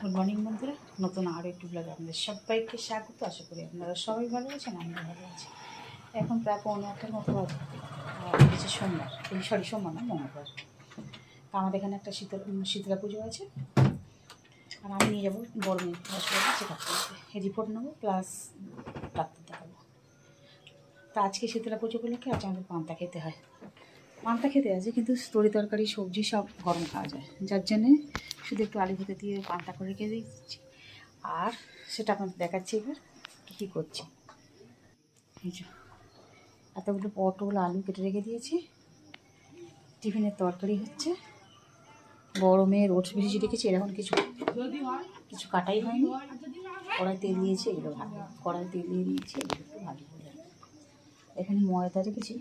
Good morning বন্ধুরা নতুন আরও একটু ব্লগ আপনাদের সবাইকে স্বাগত। আশা করি আপনারা সবাই ভালো আছেন আমি ভালো আছি। এখন প্রায় পৌনে একটার মতো বাজে। হচ্ছে সোমবার, এই সরি সোমবার না, মঙ্গলবার। তা আমাদের এখানে একটা শীতল শীতলা পুজো আছে। আর আমি নিয়ে যাব বড় মেয়ে চেক আপ করতে। রিপোর্ট নেব প্লাস ডাক্তার দেখাবো। তা আজকে শীতলা পুজো উপলক্ষে আজ আমাদের পান্তা খেতে হয়। পান্তা খেতে আছে কিন্তু তরি তরকারি, সবজি সব গরম খাওয়া যায়। যার জন্যে শুধু একটু আলু ভেতর দিয়ে পান্তা করে রেখে দিচ্ছি। আর সেটা আপনাদের দেখাচ্ছি এবার কী কী করছি। এতগুলো পটল, আলু কেটে রেখে দিয়েছি। টিফিনের তরকারি হচ্ছে। বড় মেয়ের ওটস রেখেছি এরকম কিছু কিছু কাটাই হয়নি। কড়াই তেল দিয়েছি, এগুলো ভালো। কড়াই তেল দিয়ে দিয়েছি, এগুলো একটু ভালো এখানে ময়দা রেখেছি।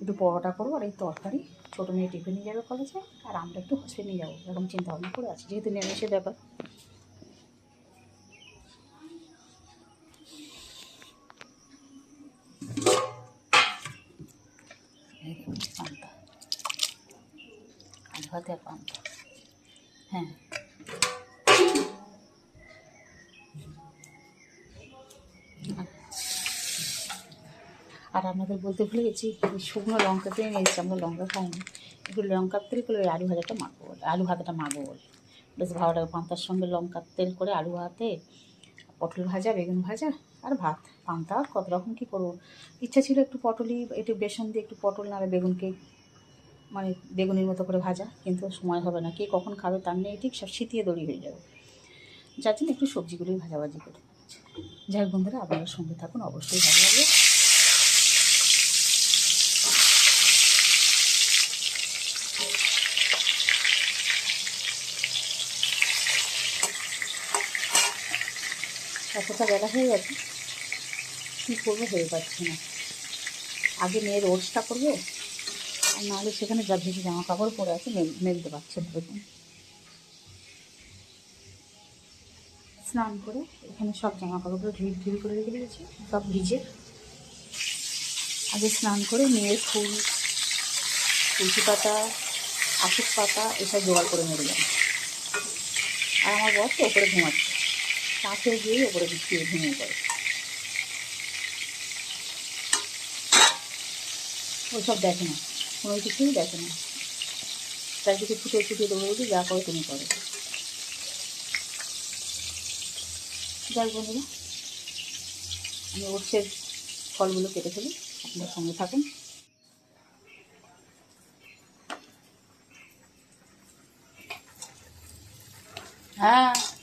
একটু পরোটা করব আর এই তরকারি। ছোটো মেয়ে টিফিন নিয়ে যাবে কলেজে আর আমরা একটু হসপিটাল নিয়ে যাব, এরকম চিন্তা ভাবনা করে আছি, যেহেতু নিরামিষের ব্যাপার। আর আপনাদের বলতে ভুলে গেছি শুকনো লঙ্কা কিনে নিয়েছি আমরা লঙ্কা খাইনি। একটু লঙ্কার তেল করে আলু ভাজাটা মাখবো বলে, আলু ভাজাটা মাখবো বলে। বেশ ভালো লাগে পান্তার সঙ্গে লঙ্কার তেল করে আলু ভাতে, পটল ভাজা, বেগুন ভাজা আর ভাত। পান্তা কত রকম কী করব? ইচ্ছা ছিল একটু পটলই, একটু বেসন দিয়ে একটু পটল নাড়ে বেগুনকে মানে বেগুনের মতো করে ভাজা, কিন্তু সময় হবে না। কে কখন খাবে তার নেই, ঠিক সব শীতিয়ে দড়ি হয়ে যাবে। যার জন্য একটু সবজিগুলোই ভাজাভাজি করে যাই বন্ধুরা, আপনারা সঙ্গে থাকুন, অবশ্যই ভালো লাগবে। এতটা বেলা হয়ে গেছে। কী করব ভেবে পাচ্ছি না। আগে মেয়ের ওটসটা করব, আর নাহলে সেখানে যা ভেজে জামা কাপড় পরে আছে, মেল- মেলতে পারছে দেখুন স্নান করে এখানে সব জামা কাপড়গুলো ঢিল ঢিল করে রেখে দিয়েছি, সব ভিজে। আগে স্নান করে মেয়ের ফুল, তুলসী পাতা আশুক পাতা, এসব জোগাড় করে যান আর আমার বর তো ওপরে ঘুমাচ্ছে। কাছে গিয়ে ওপরে বিছিয়ে ঘুমিয়ে পড়ে। ওইসব দেখে না। কোনো কিছুই দেখে না। তার কিছু ফুটে ফুটে দৌড়ে উঠে যা করে তুমি করো। যাই বন্ধুরা, আমি ওটসের ফলগুলো কেটে ফেলি। আপনার সঙ্গে থাকুন। হ্যাঁ।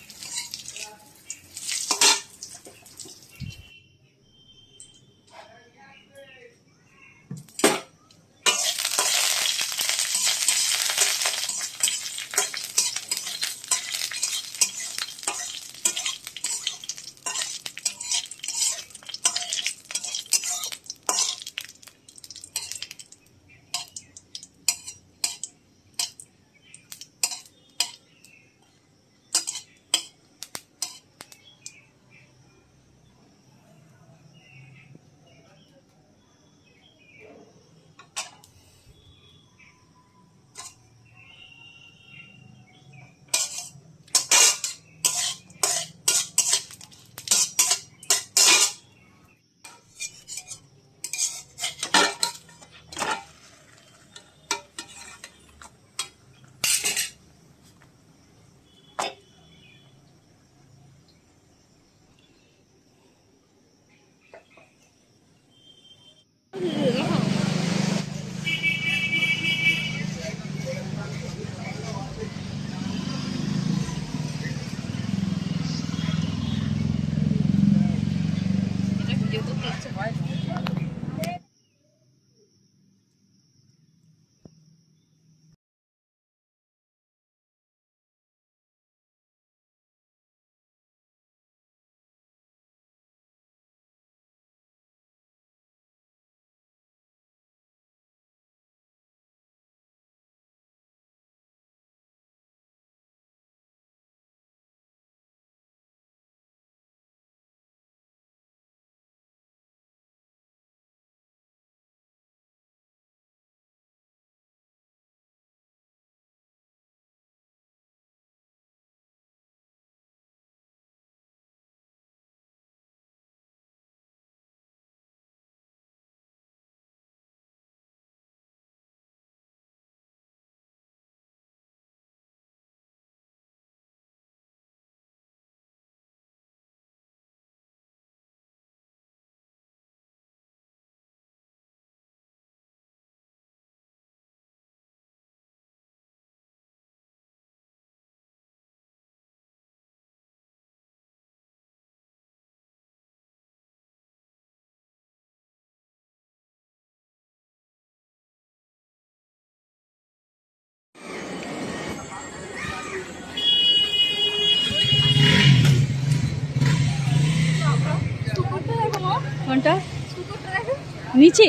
নিচে?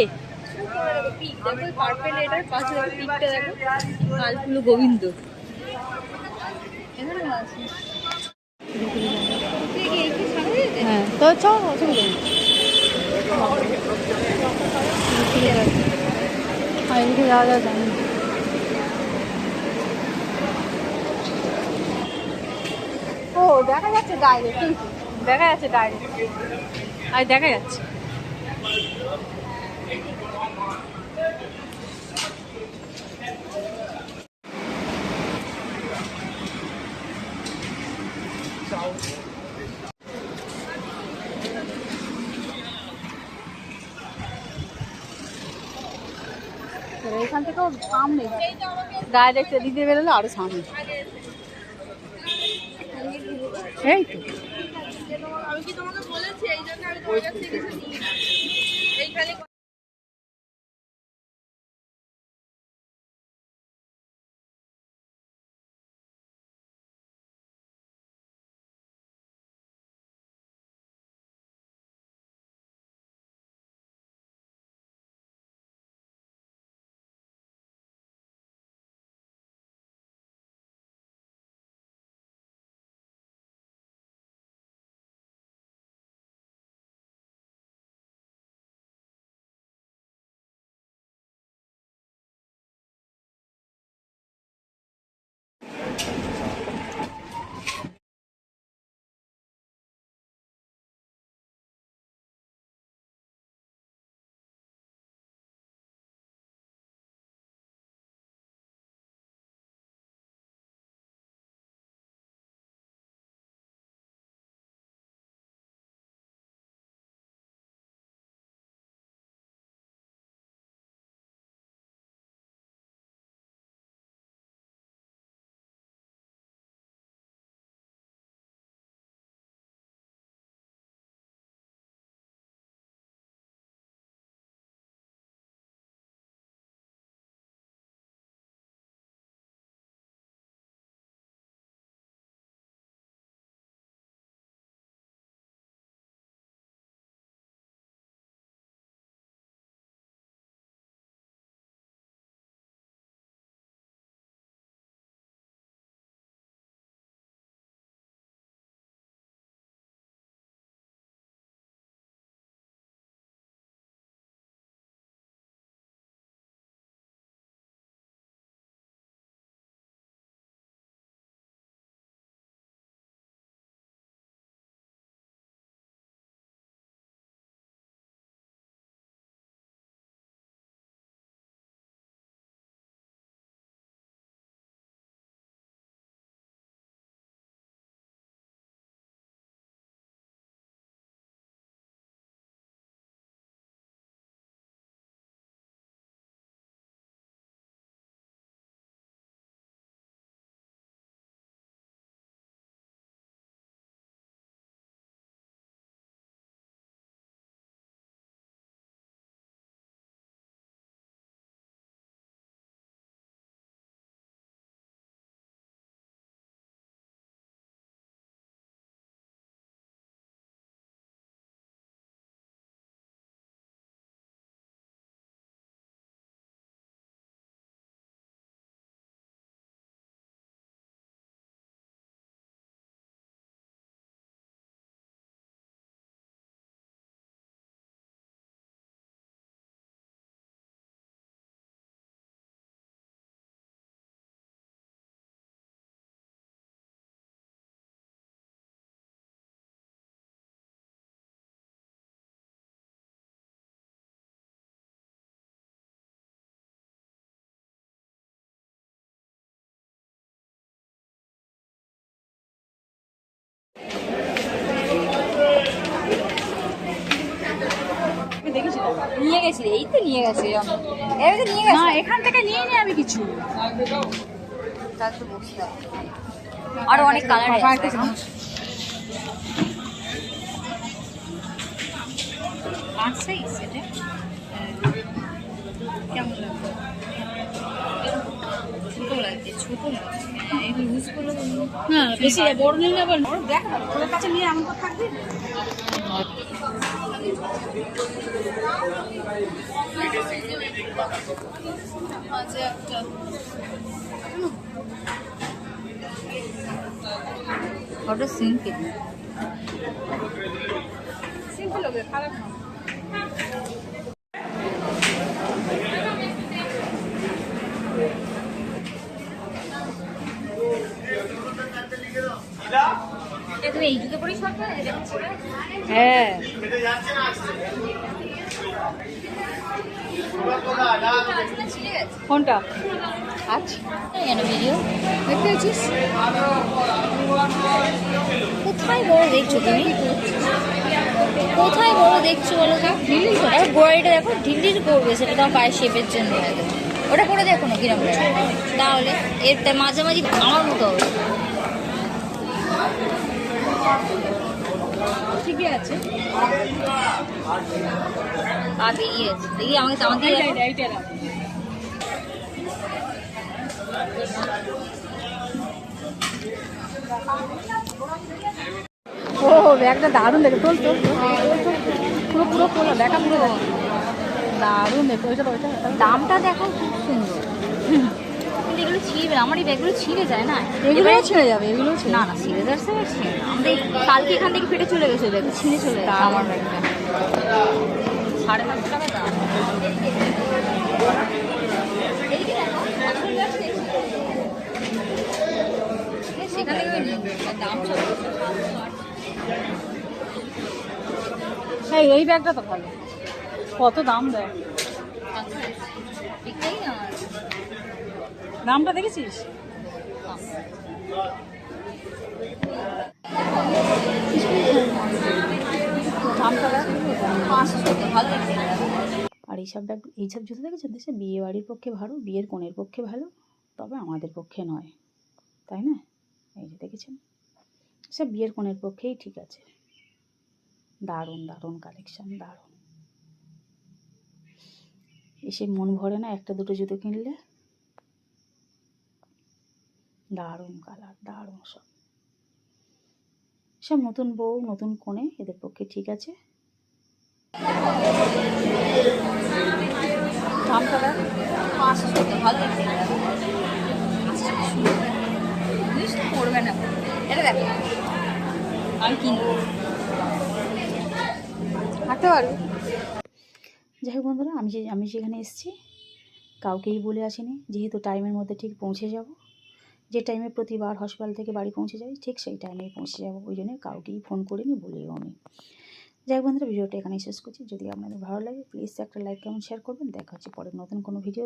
গোবিন্দ হ্যাঁ তো চল অসুবিধা আর এদিকে যাওয়া যাওয়া জানি ও দেখা যাচ্ছে ডাইরেক্ট দেখা যাচ্ছে ডাইরেক্ট আর দেখা যাচ্ছে। এখান থেকেও সামনে ডাইরেক্ট দিতে বেরোলে আরও সামনে এই তো। আমি কি তোমাকে বলেছি? এই জন্য আমি তোমার কাছ থেকে নিয়ে গেছি এই তো নিয়ে গেছে এই তো নিয়ে না এখান থেকে নিয়ে নি আমি কিছু। তার তো হবে। অনেক কালার আছে। পাঁচ সাইজ এটা? কেমন লাগবে ছোট লাগছে ছোট লাগছে। একটু ইউজ করলে না বেশি বড় নিলে আবার দেখ কাছে নিয়ে এমন তো থাকবে। মাঝে একটা ওটা সিম্পল সিম্পল হবে খারাপ তুমি এই জুতো পরে সরকার হ্যাঁ। কোনটা? আচ্ছা কেন ভিডিও দেখতে কোথায় বড় দেখছ তুমি? কোথায় বড় দেখছ বলো তো? আর গোড়াইটা দেখো ঢিল করবে সেটা তোমার পায়ের শেপের জন্য ওটা করে দেখো না কিরম তাহলে এর মাঝামাঝি আমার মতো হবে। ঠিকই আছে পা বেরিয়ে আছে দেখি আমাকে আমার দিয়ে দেখো। এইটা ও ব্যাগটা দারুণ দেখে তোল তোল পুরো পুরো দেখা পুরো। দারুণ দেখো ওইটা ওইটা ওইটা। দামটা দেখো খুব এগুলো ছিঁড়বে আমার এই ব্যাগগুলো ছিঁড়ে যায় না। এবারে- ছিঁড়ে যাবে এগুলো না না ছিঁড়ে যাচ্ছে ছিঁড়ে না আমাদের কালকে এখান থেকে ফেটে চলে গেছে ব্যাগ ছিঁড়ে চলে গেছে। আমার ব্যাগটা। সাড়ে পাঁচশো টাকা দাম। সেখান থেকে দাম এই ব্যাগটা তো ভালো। কত দাম দেয় সাতশো। বিক্রি না আমার। দামটা দেখেছিস। আর এইসব ব্যাগ এইসব জুতো দেখেছেন দেশে বিয়ে বাড়ির পক্ষে ভালো, বিয়ের কনের পক্ষে ভালো, তবে আমাদের পক্ষে নয়। তাই না? এই যে দেখেছেন? সব বিয়ের কনের পক্ষেই ঠিক আছে। দারুণ দারুণ কালেকশন দারুণ। এসে মন ভরে না একটা দুটো জুতো কিনলে? দারুণ কালার দারুণ সব। সব নতুন বউ, নতুন কোণে এদের পক্ষে ঠিক আছে। পড়বে না কিনবো যাই হোক বন্ধুরা, আমি যে, আমি সেখানে এসেছি, কাউকেই বলে আসিনি। যেহেতু টাইমের মধ্যে ঠিক পৌঁছে যাব। যে টাইমে প্রতিবার হসপিটাল থেকে বাড়ি পৌঁছে যাই, ঠিক সেই টাইমেই পৌঁছে যাব। ওই জন্য কাউকেই ফোন করিনি, বলিও আমি যাই বন্ধুরা, ভিডিওটা এখানেই শেষ করছি। যদি আপনাদের ভালো লাগে প্লিজ একটা লাইক কমেন্ট শেয়ার করবেন। দেখা হচ্ছে পরে নতুন কোনো ভিডিও